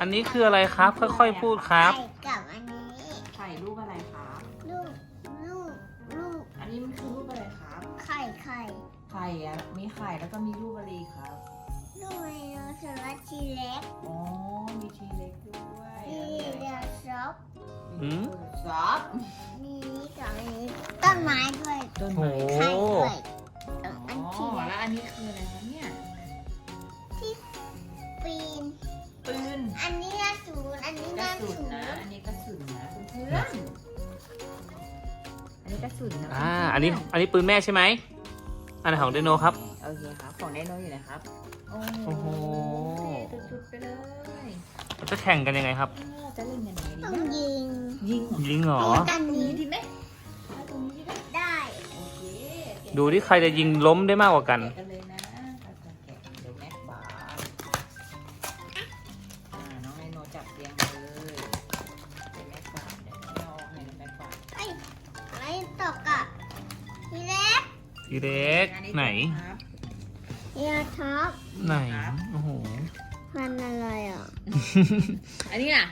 อันนี้คืออะไรครับ ค่อยๆพูดครับไข่ นะเพื่อนๆอันนี้กระสุนนะอ่า อันนี้ อันนี้ปืนแม่ใช่ไหม อันไหนของไดโนครับ โอเคครับ ของไดโนอยู่ไหนครับ โอ้โอ้โหสุดๆไปเลยเราจะแข่งกันยังไงครับ เราจะเล่นยังไงดีต้องนะยิงยิงเหรอยิงเหรออันตรงนี้นี้ดีไหมเอาตรงนี้ดีไหมได้ โอเคดูที่ใครจะยิงล้มได้มากกว่ากัน แกะกัน ทีเล็กไหนครับเอียท็อปไหน โอ้โหพันอะไรอะ อันนี้อะ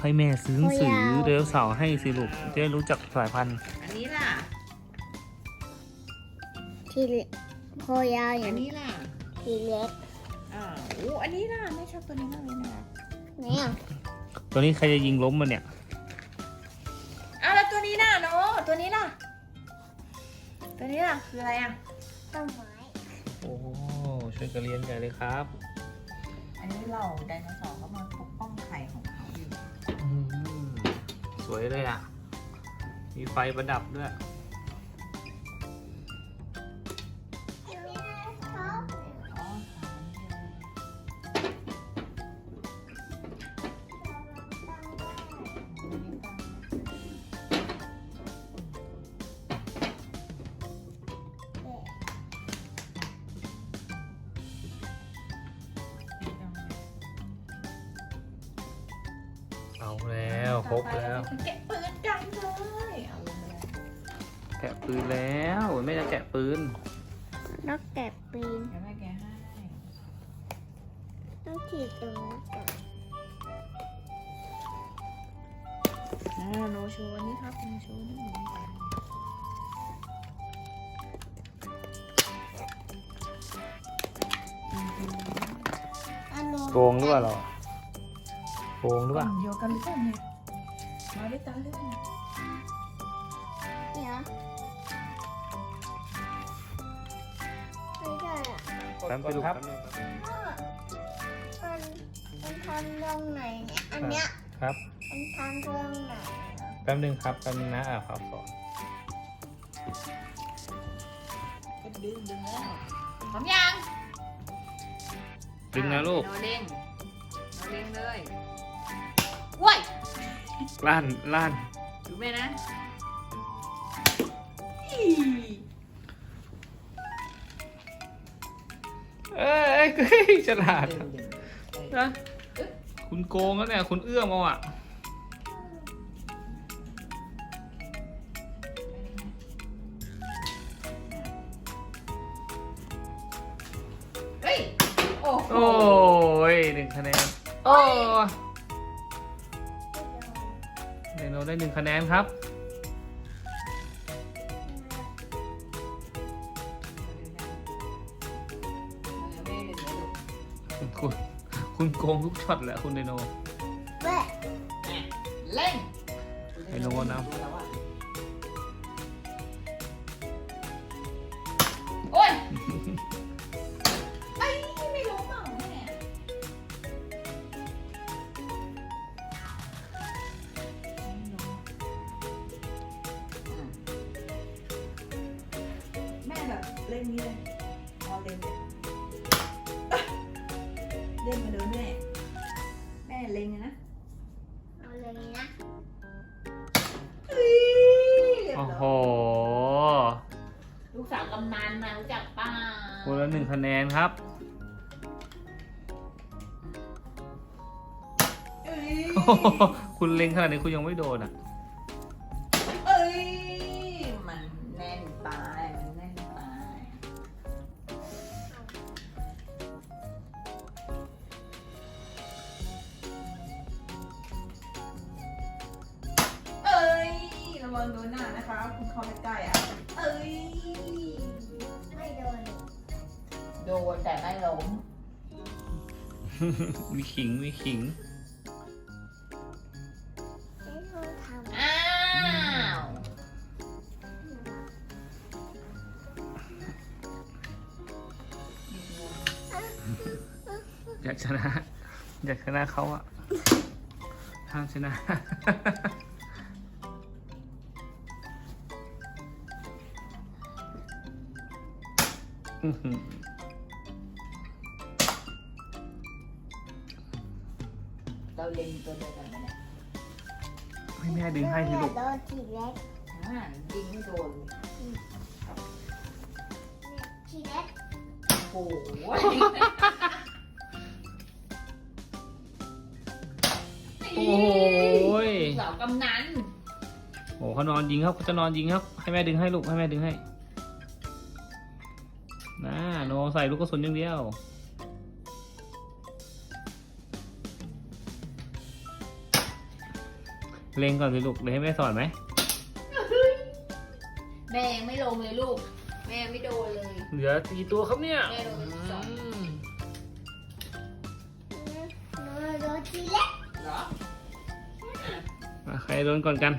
ให้แม่ซื้อหนังสือโอ้ยาวเดลเสาร์ให้สิลูกจะได้รู้จักสายพันธุ์ อันนี้ล่ะ ทีเล็กโพยาวออัย่านงนี้ล่ะทีเล็กอ่าโอ้อันนี้ล่ะไม่ชอบตัวนี้มากเลยนะเนี่ยตัวนี้ใครจะยิงล้มมันเนี่ย ตัวนี้ล่ะคืออะไรอะต้นไม้โอ้ช่วยกันเรียนใหญ่เลยครับ อันนี้เราไดโนเสาร์เขามาปกป้องไข่ของเขาอยู่อืมสวยเลยอะ มีไฟประดับด้วย เอาแล้วครบแล้ว แกะปืนกันเลยเอาลงไปเลยแกะปืนแล้วแม่จะแกะปืนนกแกะปีนเดี๋ยวแม่แกะให้ต้องฉีดตรงนี้ก่อนอ่าโนโชว์อันนี้ครับโนโชว์นี่อันนู้นโกงหรือเปล่าเรา โกงหรือเปล่าเดียวกันหรือเปล่าเนี่ยมาด้วยตาเรื่องเดี๋ยวไม่ใช่อะแป๊บไปดูครับ มันมันทำตรงไหนเนี่ยอันเนี้ยครับ มันทำตรงไหนแป๊บนึงครับ แป๊บนึงนะอ่าครับสอนก็ดึงดึงแล้วพร้อมยังดึงนะลูกโนเด้งโนเด้งเลยว้ย ลั่นลั่นดูแม่นะอีเอ้ยเอ้ยฉลาดดึงดึงเอ้ยนะคุณโกงแล้วเนี่ย คุณเอื้อมเอาอะ ได้หนึ่งคะแนนครับ คุณคุณคุณโกงทุกช็อตแหละคุณเดโนเว้ยเล่นไอ้โนนะโล่นมาโดนแม่แม่เล่นนะเอาเลยนะเฮ้ยเรียบโอ้ร้โหอยลูกสาวกำนันมารู้จักป้าคนละหนึ่งคะแนนครับเอ้ยโอ้โหคุณเล็งขนาดนี้คุณยังไม่โดนอะ วังโดนหน้านะคะ คุณเข้าไปใกล้อะ เอ้ย ไม่โดนโดนแต่ไม่ล้มมีขิงมีขิง ไม่โดนทำอ้าว อยากชนะ อยากชนะเขาอะห้ามชนะ เราเล็งตัวเดียวกันไหมเนี่ยให้แม่ดึงให้สิลูกโดนทีเล็กอ่ายิงไม่โดนเลยทีเล็กโอ้โหโอ้ยสาวกำนันโอ้เขานอนยิงครับเขาจะนอนยิงครับ ให้แม่ดึงให้ลูกให้แม่ดึงให้ นะโนใส่ลูกกระสุนอย่างเดียวเล็งก่อนสิลูกเลยให้แม่สอนไหมแม่ยังไม่ลงเลยลูก แม่ไม่โดนเลย เหลือกี่ตัวครับเนี่ยแม่โดนสอง อืมหนูโดนทีเล็กเหรอ อะใครโดนก่อนกัน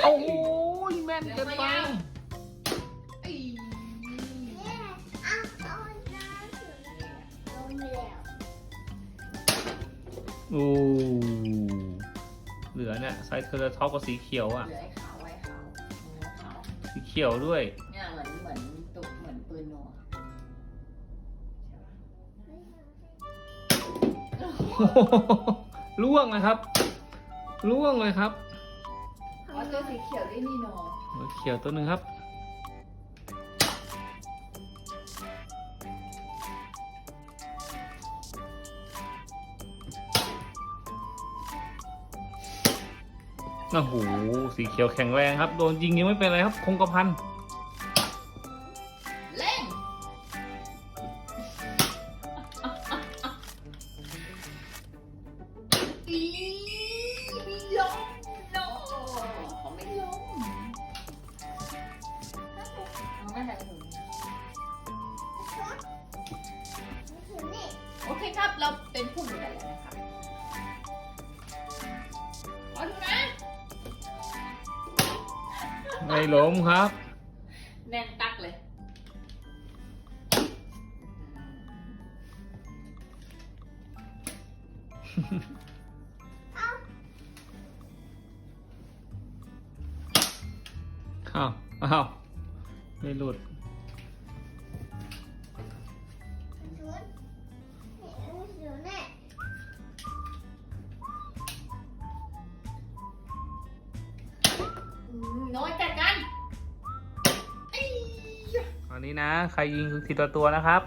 โดนโอ้โหแม่นเกินไปไอ้เนี่ยอ้าวโดนน้ำอยู่นะโดนไปแล้วโอ้เหลือเนี่ยไซส์เทอร์ท็อปกับสีเขียวอะ เหลือไอ้ขาวไอ้ขาวหัวขาวสีเขียวด้วย เนี่ยเหมือนเหมือนตุกเหมือนปืนโนอะใช่ปะโอ้โหล่วงเลยครับ ล่วงเลยครับอ๋อ ตัวสีเขียวได้นี่เนหัวเขียวตัวหนึ่งครับ โอ้โห สีเขียวแข็งแรงครับ โดนยิงยังไม่เป็นไรครับ คงกระพัน ครับ เราเป็นผู้ดูแลแล้วนะครับขอดูนะ ไม่ล้มครับ ยะอันนี้นะ ใครยิงทีละตัวนะครับ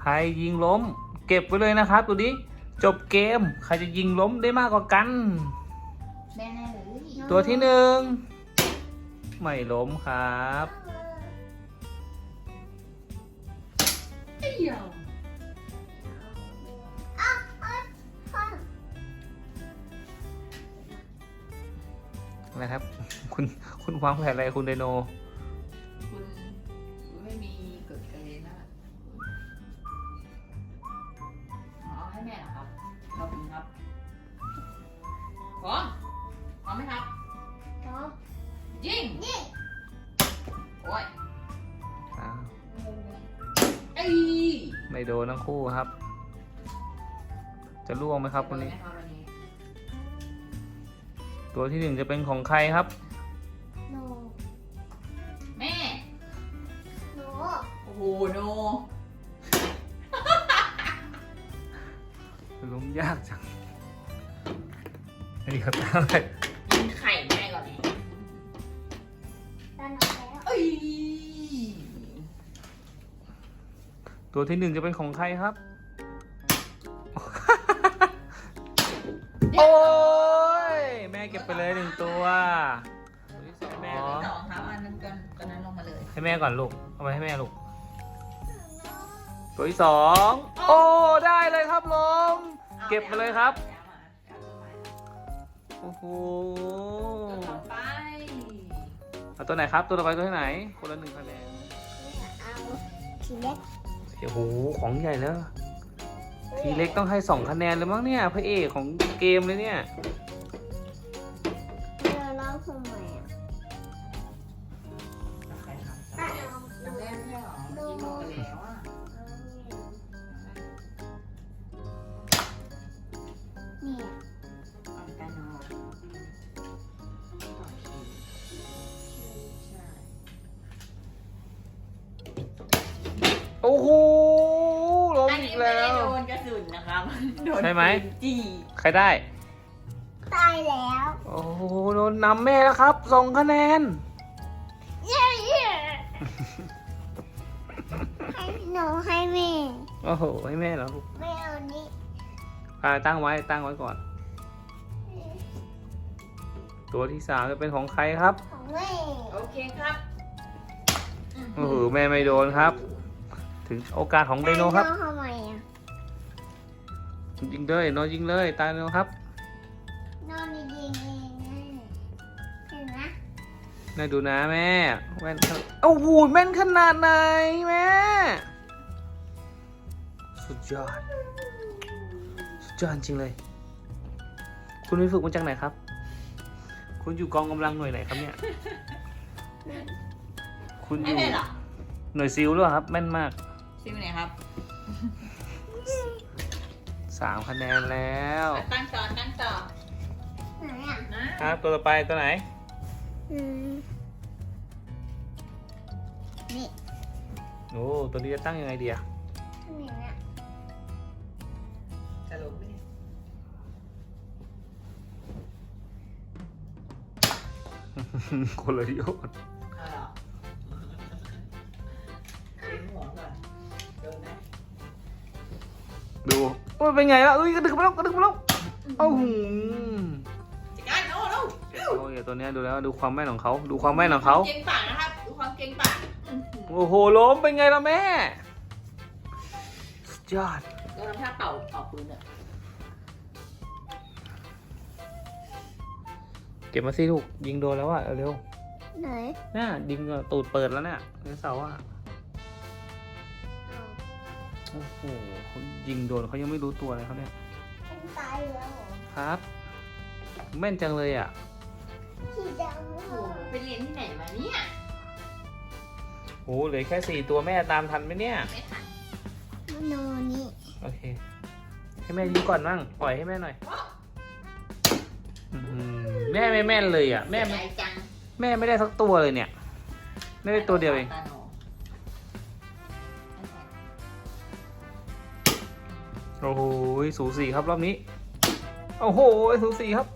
ใครยิงล้ม เก็บไว้เลยนะครับตัวนี้จบเกม ใครจะยิงล้มได้มากกว่ากันแน่ๆเลยตัวที่หนึ่งไม่ล้มครับไอ้ยะอ้าวอ้าวอ้าวนะครับ คุณคุณวางแผนอะไรคุณไดโน คู่ครับ จะล่วงไหมครับวันนี้โดไหมครับวันนี้ ตัวที่หนึ่งจะเป็นของใครครับ โนแม่ โนโอ้โห โน ล้มยากจัง อันนี้เขาตั้งเล ตัวที่หนึ่งจะเป็นของใครครับ โอ้ย แม่เก็บไปเลยหนึ่งตัวแม่ที่สองครับอันนั้นกันตอนนั้นลงมาเลย ให้แม่ก่อนลูก เอาไปให้แม่ลูก ตัวที่สอง โอ้ ได้เลยครับลงเก็บมาเลยครับยังโอ้โหตัวต่อไปเอาตัวไหนครับ ตัวต่อไปตัวไหน คนละหนึ่งคะแนนเอาทีเล็ก โอ้โหของใหญ่แล้ว ทีเล็กต้องให้สองคะแนนเลยมั้งเนี่ยพระเอกของเกมเลยเนี่ยเราเล่าทำไมอะใครทำป้าเอาน้ำแร่ไม่ใช่หรอกินหมดไปแล้วอะเนี่ยเอากันเนาะโอเคใช่โอ้โห โดนใช่ไหม ปืนจี้ใครได้ ตายแล้วโอ้โหโดนนำแม่แล้วครับสองคะแนน เย้เย้ให้หนูให้แม่โอ้โห ให้แม่แล้วลูกไม่เอานี้อ่าตั้งไว้ตั้งไว้ก่อน ตัวที่สามจะเป็นของใครครับ ของแม่โอเคครับ โอ้โห แม่ไม่โดนครับ ถึงโอกาสของไดโนครับเอาทำไมอะ ยิงเลยโนยิงเลยตายไดโนครับนอนดีๆเองนะเห็นไหมน่าดูนะแม่แม่นขนาดโอ้โหแม่นขนาดไหนแม่ สุดยอด สุดยอดจริงเลย คุณไปฝึกมาจากไหนครับ คุณอยู่กองกำลังหน่วยไหนครับเนี่ย คุณอไม่ยู่เป็นหรอหน่วยซิลหรือเปล่าครับ แม่นมากซิมไหนครับ สามคะแนนแล้วอะตั้งต่อตั้งต่อไหนอะนะครับตัวต่อไปตัวไหน อืมนี่โอ้ตัวนี้จะตั้งยังไงดีอะทำอย่างเงี้ยจะลงไหมเนี่ยคนละโยนเอาเหรอเลี้ยงหัวก่อนโดนไหมดูโอ้ยเป็นไงล่ะเอ้ยกระดึกมาแล้วกระดึกมาแล้วโอ้โหจัดการโอ้โหโอ้ยตัวเนี้ยดูแล้วดูความแม่นของเขาดูความแม่นของเขาเก่งปากนะครับดูความเก่งปากอื้อหือโอ้โหล้มเป็นไงล่ะแม่สุดยอดโดนทำท่าเป่าเป่าปืนอะเก็บมาสิลูกยิงโดนแล้วอะเร็วไหน ๆน่ะยิงก็ตูดเปิดแล้วเนี่ยในเสาอะเอา โอ้โหเขายิงโดนเขายังไม่รู้ตัวเลยเขาเนี่ยเป็นตายแล้วเหรอครับ แม่นจังเลยอะสีดำโอ้เหโหรอไปเรียนที่ไหนมาเนี่ยโอ้เหลือแค่สี่ตัวแม่ตามทันไหมเนี่ย ไม่ทันมโนนี่โอเค ให้แม่ยิงก่อนบ้างปล่อยให้แม่หน่อยอื้อหือแม่ไม่แม่นเลยอะ แม่ใจไม่จังแม่ไม่ได้สักตัวเลยเนี่ย ไม่ได้ตัวเดียวเอง ตาโน โอ้โหสูสีครับรอบนี้ โอ้โหสูสีครับ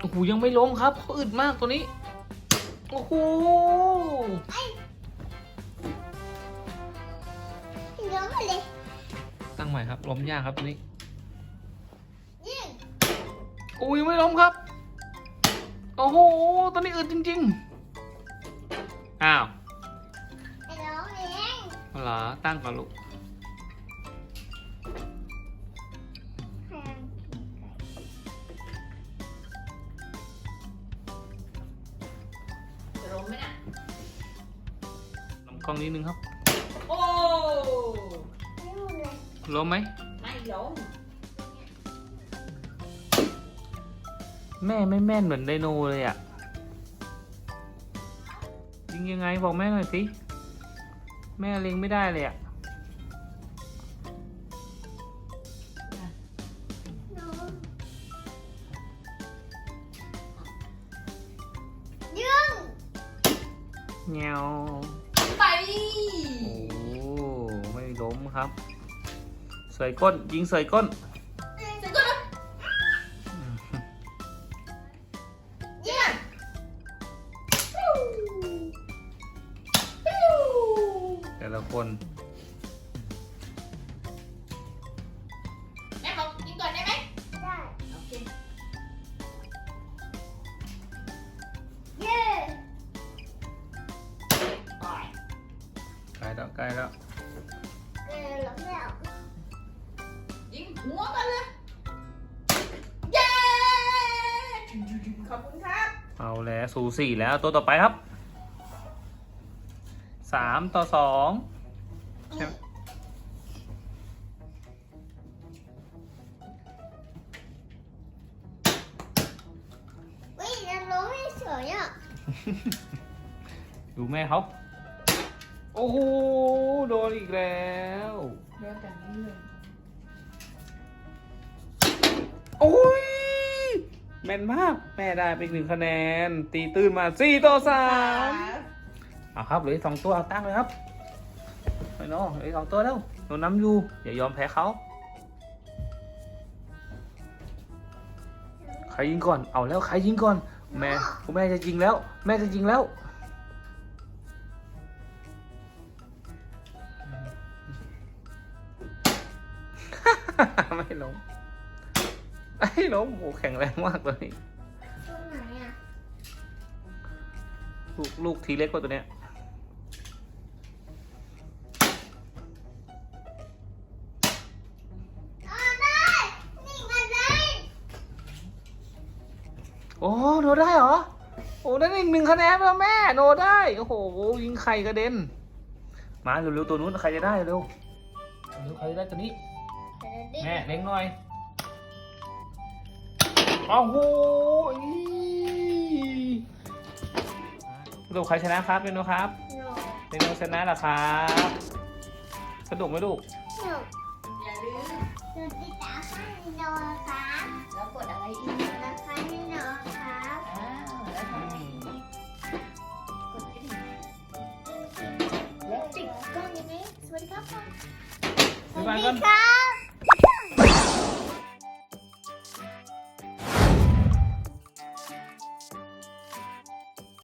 โอ้โหยังไม่ล้มครับเขาอึดมากตัวนี้ โอ้โหเยอะเลยตั้งใหม่ครับล้มยากครับตัวนี้ยิงโอ้ยยังไม่ล้มครับ โอ้โหตัวนี้อึดจริง ๆ อ้าวไอ้น้องเอง เหรอตั้งก่อนลูกแพงจะล้มไหมน่ะลำกล้องนิดนึงครับ โอ้ไม่รู้เลยล้มไหม ไม่ล้มแม่ไม่แม่นเหมือนไดโนเลยอะยิงยังไงบอกแม่หน่อยสิ แม่เล็งไม่ได้เลยอะน้องยิงเงี้ยวไปโอ้ไม่ล้มครับเสยก้น ยิงเสยก้น นแม่ขอกินก่อนได้ไหมได้โอยใกล้แล้วใกล้แล้วเออหลบล้วยิงหัวกัเลยเยขอบคุณครับเอาแล้วสูสี่แล้วตัวต่อไปครับสามต่อสอง ใช่ไหมอุ้ยจะร้องไม่สวยอะดูแม่เขาโอ้โหโดนอีกแล้วเริ่มจากนี้เลยโอ้ยแม่นมากแม่ได้ไปอีกหนึ่งคะแนน ตีตื้นมาสี่ต่อสามเอาครับเหลืออกสองตัวเอาตั้งเลยครับ ไปเนาะเหลืออกสองตัวแล้วหนูน้ำอยู่อย่ายอมแพ้เขาใครยิงก่อน เอาแล้วใครยิงก่อน แม่คุณแม่จะยิงแล้ว แม่จะยิงแล้ว ไม่ล้มไม่ล้มโอ้แข็งแรงมากเลยตรงไหนอะลูกลูกทีเล็กกว่าตัวเนี้ย คะแนนแล้วแม่โนได้ โอ้โห ยิงไข่กระเด็น มาเร็วๆตัวนู้นใครจะได้เร็วเร็วใครจะได้ตัวนี้ แม่เล็งหน่อยโอ้โหอีสรุปใครชนะครับเป็นโนครับหนูเป็นโนชนะเหรอครับ สนุกไหมลูก แล้